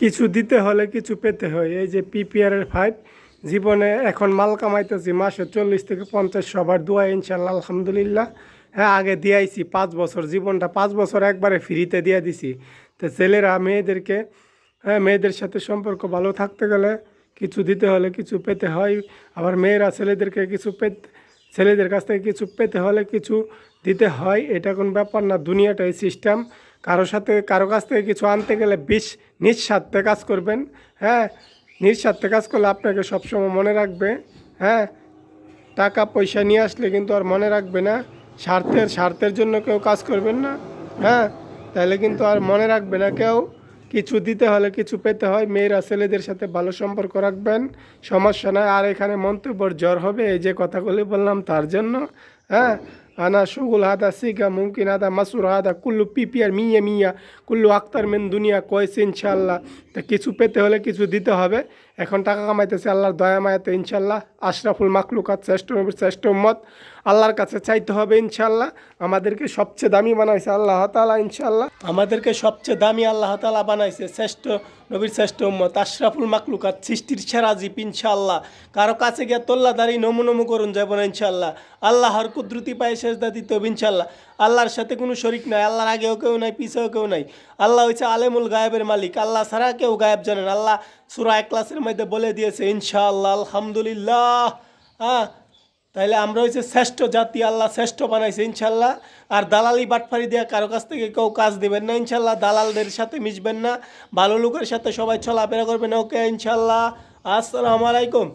কিছু দিতে হলে কিছু পেতে হয়। এই যে পিপিআর এর ফাইভ জীবনে এখন মাল কামাইতেছি মাসে চল্লিশ থেকে পঞ্চাশ সবার দোয়া ইনশাল্লাহ আলহামদুলিল্লাহ। হ্যাঁ আগে দিয়াইছি পাঁচ বছর, জীবনটা পাঁচ বছর একবারে ফ্রিতে দিয়ে দিছি। তো ছেলেরা, মেয়েদেরকে হ্যাঁ মেয়েদের সাথে সম্পর্ক ভালো থাকতে গেলে কিছু দিতে হলে কিছু পেতে হয়। আবার মেয়েরা ছেলেদেরকে কিছু পেতে, ছেলেদের কাছ থেকে কিছু পেতে হলে কিছু দিতে হয়। এটা কোনো ব্যাপার না দুনিয়াটাই সিস্টেম কারও সাথে, কারও কাছ থেকে কিছু আনতে গেলে বিষ নিঃস্বার্থে কাজ করবেন। হ্যাঁ নিঃস্বার্থে কাজ করলে আপনাকে সবসময় মনে রাখবে। হ্যাঁ টাকা, পয়সা নিয়ে আসলে কিন্তু আর মনে রাখবে না। স্বার্থের স্বার্থের জন্য কেউ কাজ করবেন না। হ্যাঁ তাহলে কিন্তু আর মনে রাখবে না কেউ। কিছু দিতে হলে কিছু পেতে হয়। মেয়েরা, ছেলেদের সাথে ভালো সম্পর্ক রাখবেন। সমস্যা নয় আর এখানে মন্তব্যর জ্বর হবে, এই যে কথাগুলি বললাম তার জন্য। হ্যাঁ আনা সুগুল হাদা সিগা মুমকিন হাদা মাসুর হাদা কুল্লু পিপিয়ার মিয়া মিয়া কুল্লু আক্তার মেন দুনিয়া কয়েছে ইনশাল্লাহ তা কিছু পেতে হলে কিছু দিতে হবে। এখন টাকা কামাইতেছে আল্লাহর দয়া মায়াতে ইনশাল্লাহ আশরাফুল মাকলুকাত শ্রেষ্ঠ শ্রেষ্ঠ মত আল্লাহর কাছে চাইতে হবে ইনশাল্লাহ আমাদেরকে সবচেয়ে দামি বানাইছে আল্লাহ তালা ইনশাল্লাহ আমাদেরকে সবচেয়ে দামি আল্লাহ তালা বানাইছে শ্রেষ্ঠ নবীর শ্রেষ্ঠ উম্মত। আশরাফুল মাকলুকাত সৃষ্টির সেরা জীব ইনশাল্লাহ কারও কাছে গিয়ে তোল্লা দাঁড়ি নমু নমু করুন যাব না ইনশাল্লাহ আল্লাহর কুদরতি পায়ে শেষদা দিতে হবে ইনশাল্লাহ আল্লাহর সাথে কোনো শরিক নাই, আল্লাহর আগেও কেউ নাই, পিছেও কেউ নাই। আল্লাহ হচ্ছে আলেমুল গায়েবের মালিক, আল্লাহ ছাড়া কেউ গায়েব জানেন আল্লাহ সুরা ক্লাসের মধ্যে বলে দিয়েছে, ইনশাআল্লাহ, আলহামদুলিল্লাহ। হ্যাঁ তাইলে আমরা হচ্ছে শ্রেষ্ঠ জাতি, আল্লাহ শ্রেষ্ঠ বানাইছে ইনশাল্লাহ আর দালালি বাটফারি দেওয়া কারও কাছ থেকে কেউ কাজ দেবেন না ইনশাল্লাহ দালালদের সাথে মিশবেন না, ভালো লোকের সাথে সবাই চলাফেরা করবেন, ওকে ইনশাল্লাহ আসসালামু আলাইকুম।